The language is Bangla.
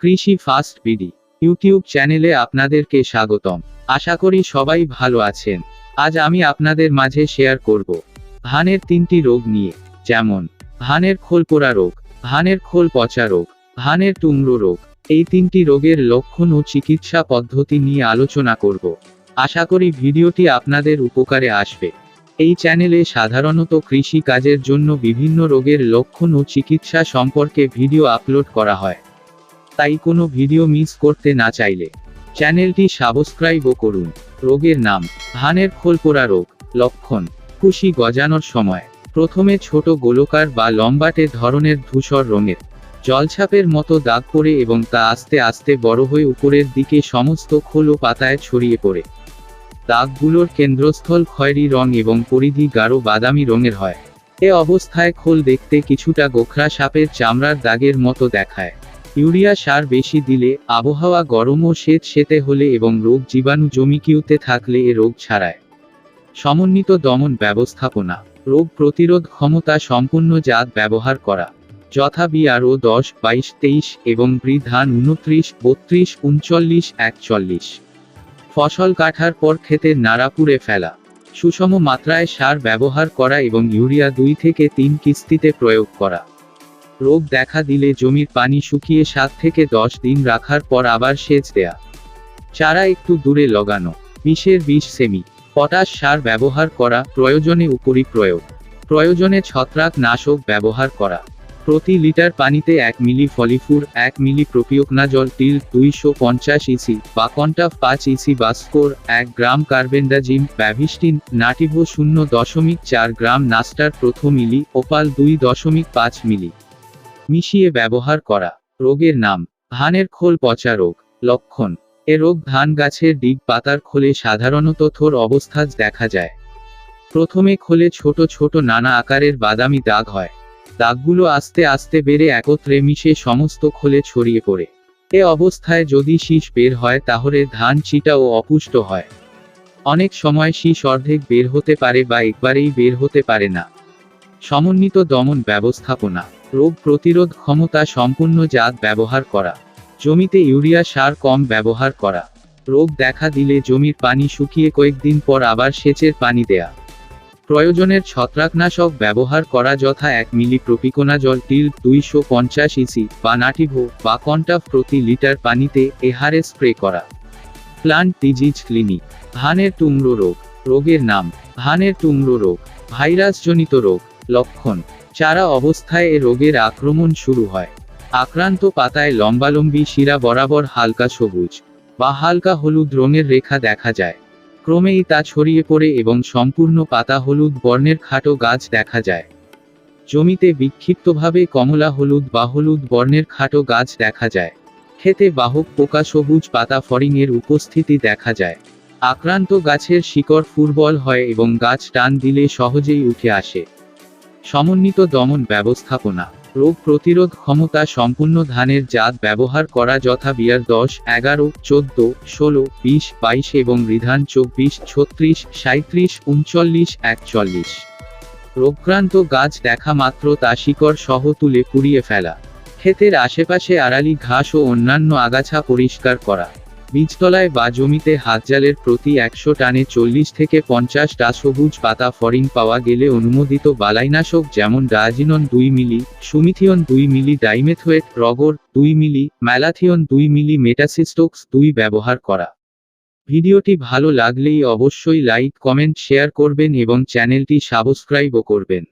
কৃষি ফাস্ট বিডি ইউটিউব চ্যানেলে আপনাদেরকে স্বাগতম। আশা করি সবাই ভালো আছেন। আজ আমি আপনাদের মাঝে শেয়ার করব ধানের তিনটি রোগ নিয়ে, যেমন ধানের খোল পোড়া রোগ, ধানের খোল পচা রোগ, ধানের টুমরো রোগ। এই তিনটি রোগের লক্ষণ ও চিকিৎসা পদ্ধতি নিয়ে আলোচনা করব। আশা করি ভিডিওটি আপনাদের উপকারে আসবে। এই চ্যানেলে সাধারণত কৃষি কাজের জন্য বিভিন্ন রোগের লক্ষণ ও চিকিৎসা সম্পর্কে ভিডিও আপলোড করা হয়। তাই কোনো ভিডিও মিস করতে না চাইলে চ্যানেলটি সাবস্ক্রাইবও করুন। রোগের নাম ধানের খোল পোড়া রোগ, লক্ষণ, কুশি গজানোর সময়। প্রথমে ছোট গোলকার বা লম্বাটে ধরনের ধূসর রঙের জলছাপের মতো দাগ পড়ে এবং তা আস্তে আস্তে বড় হয়ে উপরের দিকে সমস্ত খোল ও পাতায় ছড়িয়ে পড়ে। দাগগুলোর কেন্দ্রস্থল খয়েরি রং এবং পরিধি গাঢ় বাদামি রঙের হয়। এ অবস্থায় খোল দেখতে কিছুটা গোখরা সাপের চামড়ার দাগের মতো দেখায়। ইউরিয়া সার বেশি দিলে আবহাওয়া গরম ও শীত শীতে হলে এবং রোগ জীবাণু জমিকিউতে থাকলে এ রোগ ছাড়ায়। সমন্বিত দমন ব্যবস্থাপনা, রোগ প্রতিরোধ ক্ষমতা সম্পূর্ণ জাত ব্যবহার করা, যথা বিআরও দশ, বাইশ, তেইশ এবং বৃধান উনত্রিশ, বত্রিশ, উনচল্লিশ, একচল্লিশ। ফসল কাটার পর ক্ষেতের নাড়াপুড়ে ফেলা, সুষম মাত্রায় সার ব্যবহার করা এবং ইউরিয়া দুই থেকে তিন কিস্তিতে প্রয়োগ করা। রোগ দেখা দিলে জমির পানি শুকিয়ে সাত থেকে দশ দিন রাখার পর আবার সেচ দেয়া। চারা একটু দূরে লগানো। বিষের বিষ সেমি। পটাশ সার ব্যবহার করা প্রয়োজনে উপরি প্রয়োগ। প্রয়োজনে ছত্রাক নাশক ব্যবহার করা। প্রতি লিটার পানিতে এক মিলি ফলিফুর, এক মিলি প্রপিওকনাজল, টিল দুইশো পঞ্চাশ ইসি বা কন্টাফ পাঁচ ইসি বা স্কোর, এক গ্রাম কার্বেন্ডাজিম, ব্যাভিস্টিন, নাটিভো শূন্য দশমিক চার গ্রাম নাস্টার প্রথম মিলি, ওপাল দুই দশমিক পাঁচ মিলি। মিশিয়ে ব্যবহার করা। রোগের নাম, ধানের খোল পচা রোগ। লক্ষণ, এ রোগ ধান গাছের ডিগ পাতার খোলে সাধারণত থোর অবস্থা দেখা যায়। প্রথমে খোলে ছোট ছোট নানা আকারের বাদামি দাগ হয়। দাগগুলো আস্তে আস্তে বেড়ে একত্রে মিশে সমস্ত খোলে ছড়িয়ে পড়ে। এ অবস্থায় যদি শীষ বের হয় তাহলে ধান চিটা ও অপুষ্ট হয়। অনেক সময় শীষ অর্ধেক বের হতে পারে বা একবারেই বের হতে পারে না। সমন্বিত দমন ব্যবস্থাপনা। রোগ প্রতিরোধ ক্ষমতা সম্পূর্ণ জাত ব্যবহার করা। জমিতে ইউরিয়া সার কম ব্যবহার করা। রোগ দেখা দিলে জমির পানি শুকিয়ে কয়েকদিন পর আবার সেচের পানি দেয়া। প্রয়োজনের ছত্রাকনাশক ব্যবহার করা যথা এক মিলি প্রপিকোনা জল টিল দুইশো পঞ্চাশ ইসি বা নাটিভো বা কন্টাফ প্রতি লিটার পানিতে এহারে স্প্রে করা। Plant disease clinic. ধানের টুমরো রোগ। রোগের নাম। ধানের টুমরো রোগ। ভাইরাসজনিত রোগ। লক্ষণ। চারা অবস্থায় এ রোগের আক্রমণ শুরু হয়। আক্রান্ত পাতায় লম্বালম্বি, শিরা বরাবর হালকা সবুজ বা হালকা হলুদ রঙের রেখা দেখা যায়। ক্রমেই তা ছড়িয়ে পড়ে এবং সম্পূর্ণ পাতা হলুদ বর্ণের খাটো গাছ দেখা যায়। জমিতে বিক্ষিপ্তভাবে কমলা হলুদ বা হলুদ বর্ণের খাটো গাছ দেখা যায়। খেতে বাহক পোকা সবুজ পাতা ফরিংয়ের উপস্থিতি দেখা যায়। আক্রান্ত গাছের শিকড় ফুরবল হয় এবং গাছ টান দিলে সহজেই উঠে আসে। সমন্বিত দমন ব্যবস্থাপনা, রোগ প্রতিরোধ ক্ষমতা সম্পূর্ণ ধানের জাত ব্যবহার করা যথা বিয়ার দশ, এগারো, চোদ্দ, ষোলো, বিশ, বাইশ এবং রিধান চব্বিশ, ছত্রিশ সাঁত্রিশ উনচল্লিশ, একচল্লিশ। রোগক্রান্ত গাছ দেখা মাত্র তা শিকড় সহ তুলে পুড়িয়ে ফেলা। ক্ষেতের আশেপাশে আড়ালি ঘাস ও অন্যান্য আগাছা পরিষ্কার করা। বীজতলায় বা জমিতে হাতজালের প্রতি একশো টানে চল্লিশ থেকে পঞ্চাশটা সবুজ পাতা ফরিং পাওয়া গেলে অনুমোদিত বালাইনাশক যেমন ডায়াজিনন দুই মিলি, সুমিথিয়ন দুই মিলি ডাইমেথোয়েট রগর দুই মিলি, ম্যালাথিয়ন দুই মিলি মেটাসিস্টোক্স দুই ব্যবহার করা। ভিডিওটি ভালো লাগলেই অবশ্যই লাইক, কমেন্ট, শেয়ার করবেন এবং চ্যানেলটি সাবস্ক্রাইবও করবেন।